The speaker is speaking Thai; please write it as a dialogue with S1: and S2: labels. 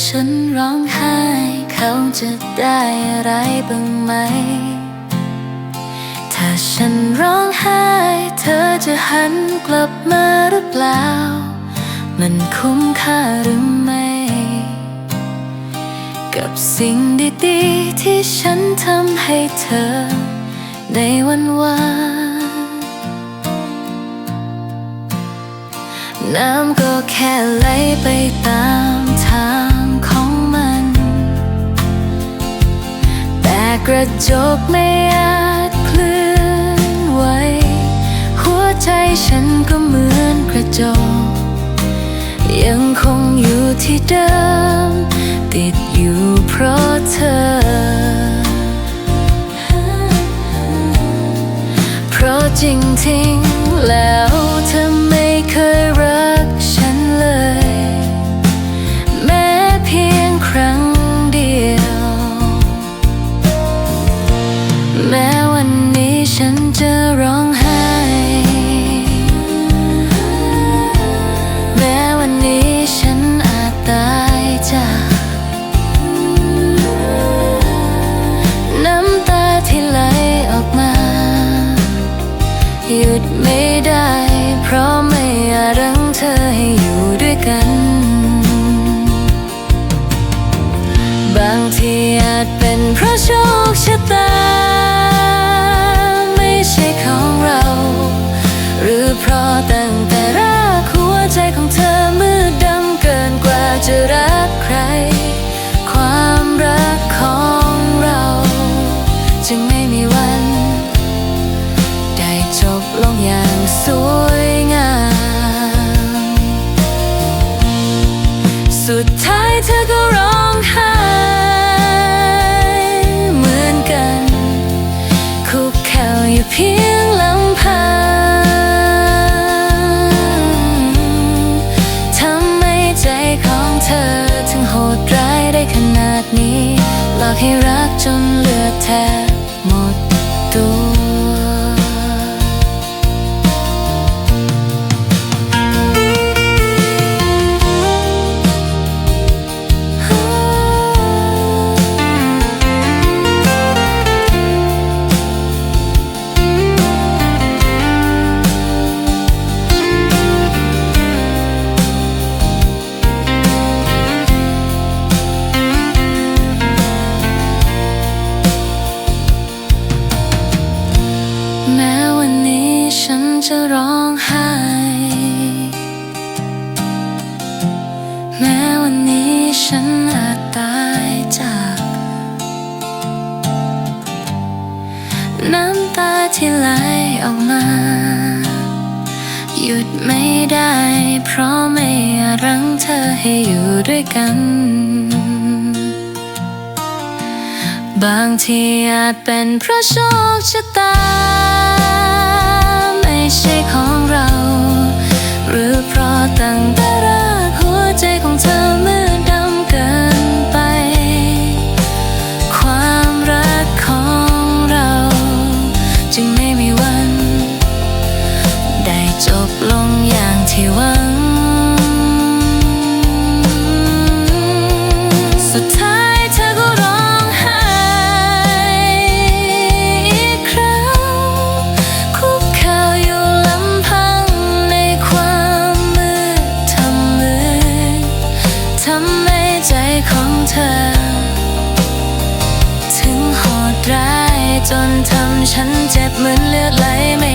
S1: ฉันร้องไห้ เขาจะได้อะไรบ้างไหม ถ้าฉันร้องไห้ เธอจะหันกลับมาหรือเปล่า มันคุ้มค่าหรือไม่ กับสิ่งดีๆ ที่ฉันทำให้เธอ ในวันวานน้ำก็แค่ไหลไปตาม กระจกไม่อาจเคลื่อนไหว หัวใจฉันก็เหมือนกระจก ยังคงอยู่ที่เดิม ติดอยู่เพราะเธอ เพราะจริงๆแล้วเธอ เพราะโชคชะตา ไม่ใช่ของเรา หรือเพราะตั้งแต่แรกหัวใจของเธอมืดดำเกินกว่าจะรักใคร ความรักของเรา จึงไม่มีวัน ได้จบลงอย่างสวยงาม สุดท้าย เธอถึงโหดร้ายได้ขนาดนี้ หลอกให้รักจนเลือดแทบ น้ำตาที่ไหลออกมา หยุดไม่ได้ เพราะไม่อาจรั้งเธอให้อยู่ด้วยกัน บางทีอาจเป็นเพราะโชคชะตา ที่หวัง สุดท้ายเธอก็ร้องไห้อีกครั้ง คุกเข่าอยู่ลำพังในความมืดทำมืดทำให้ใจของเธอ ถึงโหดร้ายจนทำฉันเจ็บเหมือนเลือดไหลไม่